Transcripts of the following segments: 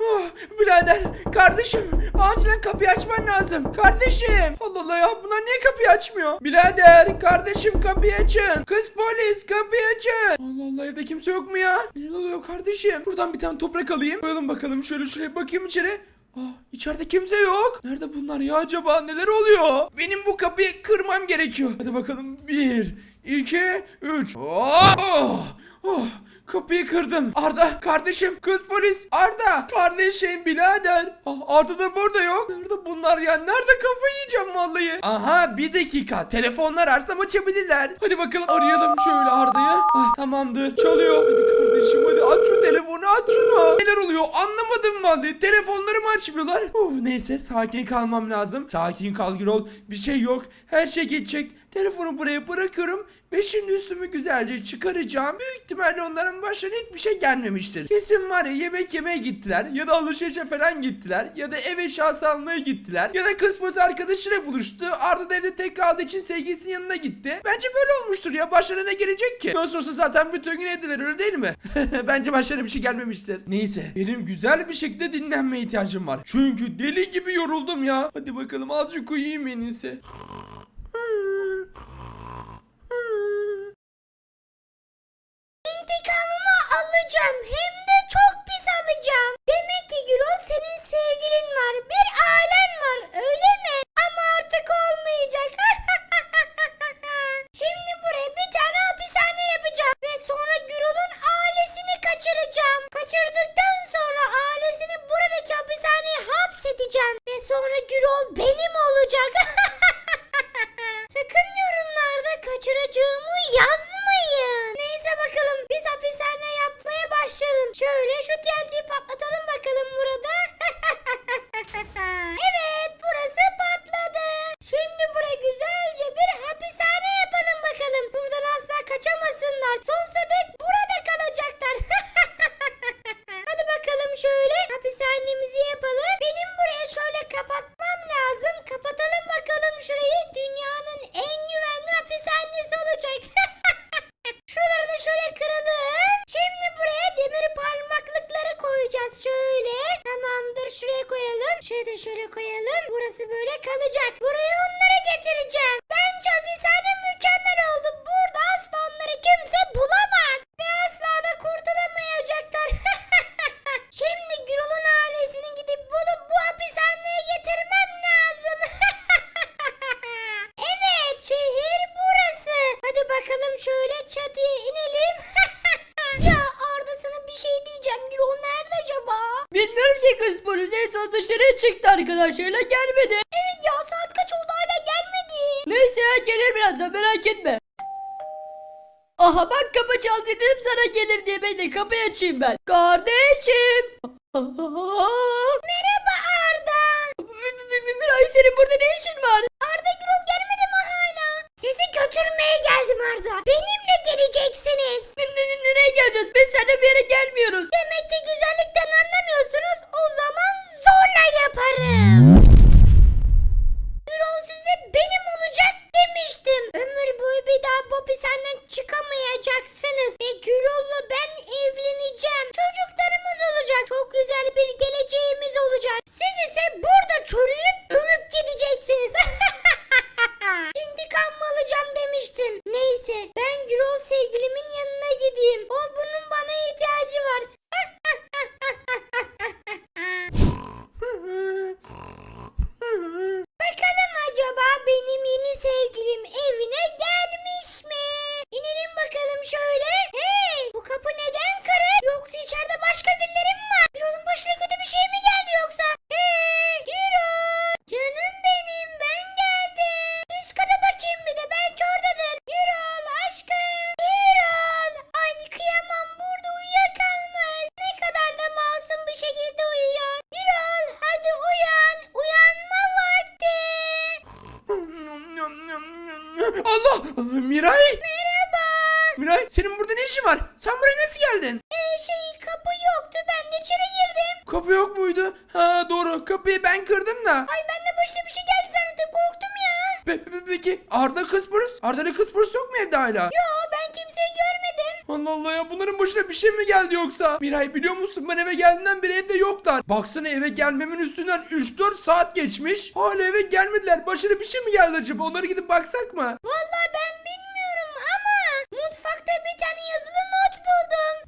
Oh, birader kardeşim acilen kapıyı açman lazım. Kardeşim. Allah Allah ya bunlar niye kapıyı açmıyor? Birader kardeşim kapıyı açın. Kız polis kapıyı açın. Allah Allah evde kimse yok mu ya? Ne oluyor kardeşim? Buradan bir tane toprak alayım. Koyalım bakalım şöyle şuraya bakayım içeri. Aa, içeride kimse yok. Nerede bunlar ya acaba? Neler oluyor? Benim bu kapıyı kırmam gerekiyor. Hadi bakalım. Bir, iki, üç. Oh, oh, oh. Kapıyı kırdım. Arda kardeşim kız polis Arda kardeşim birader. Ah, Arda da burada yok. Nerede bunlar ya? Nerede kafayı yiyeceğim vallahi. Aha bir dakika. Telefonlar arsam açabilirler. Hadi bakalım arayalım şöyle Arda'yı. Ah, tamamdır çalıyor. Hadi kardeşim hadi aç şu telefonu aç şunu. Neler oluyor anlamadım vallahi. Telefonlarımı açmıyorlar. Uf, neyse sakin kalmam lazım. Sakin kal Gürol. Bir şey yok. Her şey geçecek. Telefonu buraya bırakıyorum ve şimdi üstümü güzelce çıkaracağım. Büyük ihtimalle onların başına hiçbir şey gelmemiştir. Kesin var ya yemek yemeye gittiler ya da alışverişe falan gittiler ya da eve eşyası almaya gittiler ya da poz arkadaşıyla buluştu. Arda da evde tek kaldığı için sevgilisinin yanına gitti. Bence böyle olmuştur ya başlarına ne gelecek ki? Nasıl olsa zaten bütün gün evdeler öyle değil mi? Bence başlarına bir şey gelmemiştir. Neyse benim güzel bir şekilde dinlenmeye ihtiyacım var. Çünkü deli gibi yoruldum ya. Hadi bakalım azıcık uyuyayım en iyisi. Kaçıracağım. Kaçırdıktan sonra ailesini buradaki hapishaneye hapsedeceğim. Ve sonra Gürol benim olacak. Sakın yorumlarda kaçıracağımı yazmayın. Neyse bakalım biz hapishane yapmaya başlayalım. Şöyle şu TNT'yi patlatalım şöyle çatıya inelim. ya Arda sana bir şey diyeceğim. Gürol nerede acaba? Bilmiyorum ki kız polis en son dışarıya çıktı arkadaşlarıyla gelmedi. Evet ya saat kaç oldu hala gelmedi. Neyse ya gelir birazdan merak etme. Aha bak kapı çaldı dedim sana gelir diye ben de kapıyı açayım ben. Kardeşim. Merhaba Arda. Miray senin burada ne işin var? Arda Gürol gelmedi? Sizi götürmeye geldim Arda. Benimle geleceksiniz. Ne- ne- ne- Nereye geleceğiz? Biz seninle bir yere gelmiyoruz. Demek ki güzellikten anlamıyorsunuz. O zaman zorla yaparım. Gürol size benim olacak demiştim. Ömür boyu bir daha bu hapishaneden çıkamayacaksınız. Ve Gürol'la ben evleneceğim. Çocuklarımız olacak. Çok güzel bir geleceğimiz olacak. Siz ise burada çürüyüp ölüp gideceksiniz. İntikam mı alacağım demiştim. Neyse ben Gürol sevgilimin yanına gideyim. O bunun bana ihtiyacı var. Bakalım acaba benim yeni sevgilim evine gelmiş mi? İnelim bakalım şöyle. Hey bu kapı neden kırık? Yoksa içeride başka birileri mi var? Gürol'un başına kötü bir şey mi geldi yoksa? Hey Gürol! Canım benim ben geldim. Üst kata bakayım bir de belki oradadır. Gürol aşkım. Gürol. Ay kıyamam burada uyuyakalmış. Ne kadar da masum bir şekilde uyuyor. Gürol hadi uyan. Uyanma vakti. Allah! Miray! Merhaba. Miray senin burada ne işin var? Sen buraya nasıl geldin? Ee, şey kapı yoktu ben de içeri girdim. Kapı yok muydu? Ha doğru kapıyı ben kırdım da. Ay ben de başına bir şey geldi zannettim korktum ya. Pe- pe- peki Arda polis? Arda'nın polis yok mu evde hala? Yo ben kimseyi görmedim. Allah Allah ya bunların başına bir şey mi geldi yoksa? Miray biliyor musun ben eve geldiğimden beri evde yoklar. Baksana eve gelmemin üstünden 3-4 saat geçmiş. Hala eve gelmediler. Başına bir şey mi geldi acaba? Onlara gidip baksak mı? Vallahi ben bilmiyorum ama mutfakta bir tane yazılı not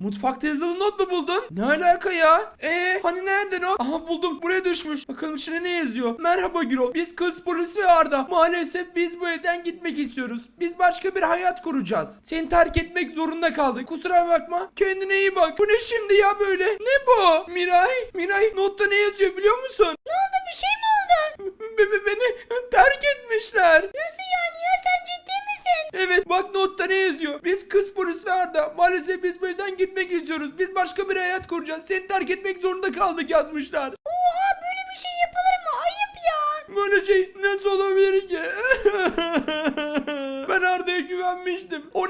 buldum. Mutfakta yazılı not mu buldun? Ne alaka ya? Ee, hani nerede not? Aha buldum. Buraya düşmüş. Bakalım içine ne yazıyor? Merhaba Gürol. Biz kız polis ve Arda. Maalesef biz bu evden gitmek istiyoruz. Biz başka bir hayat kuracağız. Seni terk etmek zorunda kaldık. Kusura bakma. Kendine iyi bak. Bu ne şimdi ya böyle? Ne bu? Miray. Miray notta ne yazıyor biliyor musun? Ne oldu bir şey mi oldu? Be- be- beni terk etmişler. Nasıl yani Evet bak notta ne yazıyor? Biz kız polis ve Arda. Maalesef biz bu evden gitmek istiyoruz. Biz başka bir hayat kuracağız. Seni terk etmek zorunda kaldık yazmışlar. Oha böyle bir şey yapılır mı? Ayıp ya. Böyle şey nasıl olabilir ki? ben Arda'ya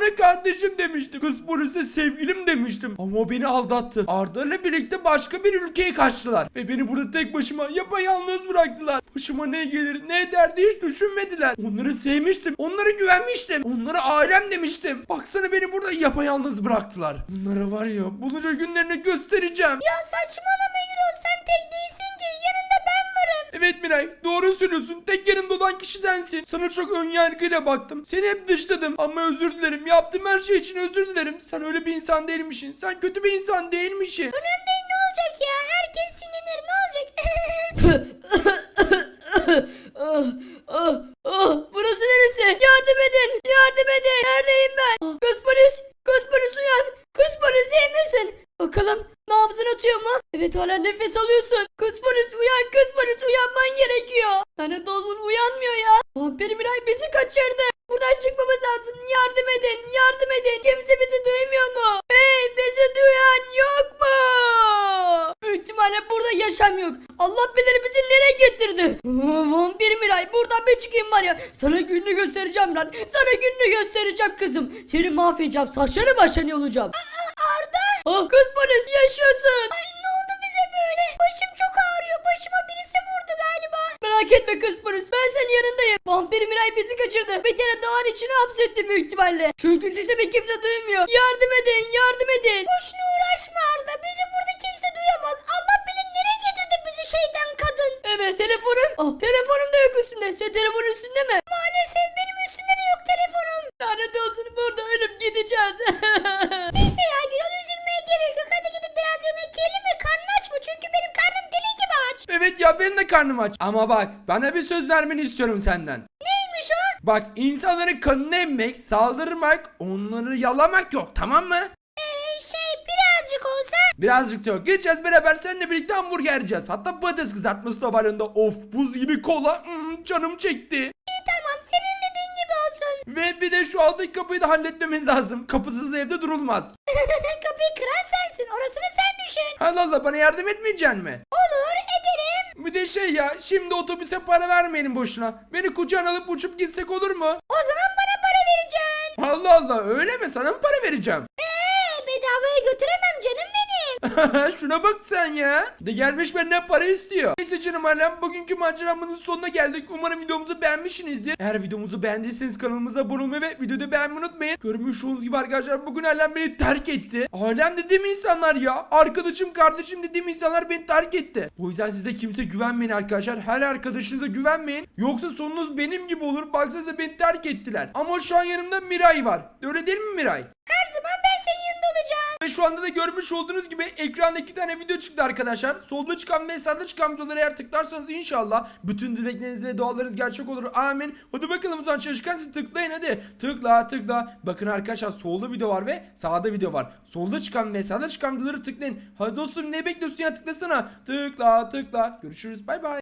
Ona kardeşim demiştim. Kız polise sevgilim demiştim. Ama o beni aldattı. Arda ile birlikte başka bir ülkeye kaçtılar. Ve beni burada tek başıma yapayalnız bıraktılar. Başıma ne gelir ne ederdi hiç düşünmediler. Onları sevmiştim. Onlara güvenmiştim. Onlara ailem demiştim. Baksana beni burada yapayalnız bıraktılar. Bunlara var ya bulunca günlerini göstereceğim. Ya saçmalama Gürol sen tek değilsin Evet Miray doğru söylüyorsun. Tek yanımda olan kişi sensin. Sana çok ön yargıyla baktım. Seni hep dışladım ama özür dilerim. Yaptığım her şey için özür dilerim. Sen öyle bir insan değilmişsin. Sen kötü bir insan değilmişsin. Önemli değil ne olacak ya herkes sinirlenir ne olacak? ah, ah, ah, burası neresi? Yardım edin. Yardım edin. Neredeyim ben? Ah, Kız polis. Kız polis uyan. Kız polis iyi misin? Bakalım nabzın atıyor mu? Evet hala nefes alıyorsun. Kız polis uyan kız. Lanet olsun uyanmıyor ya. Vampir Miray bizi kaçırdı. Buradan çıkmamız lazım. Yardım edin. Yardım edin. Kimse bizi duymuyor mu? Hey bizi duyan yok mu? Büyük ihtimalle burada yaşam yok. Allah bilir bizi nereye getirdi. Aa, Vampir Miray buradan bir çıkayım var ya. Sana gününü göstereceğim lan. Sana gününü göstereceğim kızım. Seni mahvedeceğim. Saçları başını yolacağım. Arda Ah kız polis yaşıyorsun. ay ne oldu bize böyle? Başım çok ağrıyor başıma birisi vurdu galiba. Merak etme kız polis ben senin yanındayım. Vampir Miray bizi kaçırdı. Bir kere dağın içine hapsetti büyük ihtimalle. Çünkü sesimi kimse duymuyor. Yardım edin yardım edin. Boşuna uğraşma Arda bizi burada kimse duyamaz. Allah bilir nereye getirdi bizi şeytan kadın. Evet telefonum. Ah telefonum da yok üstünde. Senin telefonun üstünde mi? Maalesef benim üstümde de yok telefonum. Lanet olsun burada ölüp gideceğiz. Neyse ya Gürol üzülmeye gerek yok. Hadi gidip biraz yemek yiyelim mi? Karnın aç mı? Çünkü benim karnım deli gibi aç. Evet ya benim de karnım aç. Ama bak bana bir söz vermeni istiyorum senden. Bak insanların kanını emmek, saldırmak, onları yalamak yok tamam mı? Ee, şey birazcık olsa. Birazcık da yok. Gideceğiz beraber seninle birlikte hamburger yiyeceğiz. Hatta patates kızartması da var yanında. Of buz gibi kola. Hmm, canım çekti. İyi tamam senin dediğin gibi olsun. Ve bir de şu aldaki kapıyı da halletmemiz lazım. Kapısız evde durulmaz. Kapıyı kıran sensin. Orasını sen düşün. Allah Allah bana yardım etmeyeceksin mi? Olur. Bir de şey ya şimdi otobüse para vermeyelim boşuna. Beni kucağına alıp uçup gitsek olur mu? O zaman bana para vereceksin. Allah Allah öyle mi? Sana mı para vereceğim? Eee bedavaya götüremem canım benim. Şuna bak sen ya. De gelmiş benden para istiyor. Neyse canım alem bugünkü maceramızın sonuna geldik. Umarım videomuzu beğenmişsinizdir. Eğer videomuzu beğendiyseniz kanalımıza abone olmayı ve videoda beğenmeyi unutmayın. Görmüş olduğunuz gibi arkadaşlar bugün alem beni terk etti. Alem dediğim insanlar ya. Arkadaşım kardeşim dediğim insanlar beni terk etti. O yüzden siz de kimse güvenmeyin arkadaşlar. Her arkadaşınıza güvenmeyin. Yoksa sonunuz benim gibi olur. Baksanıza beni terk ettiler. Ama şu an yanımda Miray var. Öyle değil mi Miray? Her zaman ben senin yanında olacağım. Ve şu anda da görmüş olduğunuz gibi ekranda iki tane video çıktı arkadaşlar. Solda çıkan ve sağda çıkan videoları eğer tıklarsanız inşallah bütün dilekleriniz ve dualarınız gerçek olur. Amin. Hadi bakalım o zaman çalışkan siz tıklayın hadi. Tıkla tıkla. Bakın arkadaşlar solda video var ve sağda video var. Solda çıkan ve sağda çıkan videoları tıklayın. Hadi dostum ne bekliyorsun ya tıklasana. Tıkla tıkla. Görüşürüz bay bay.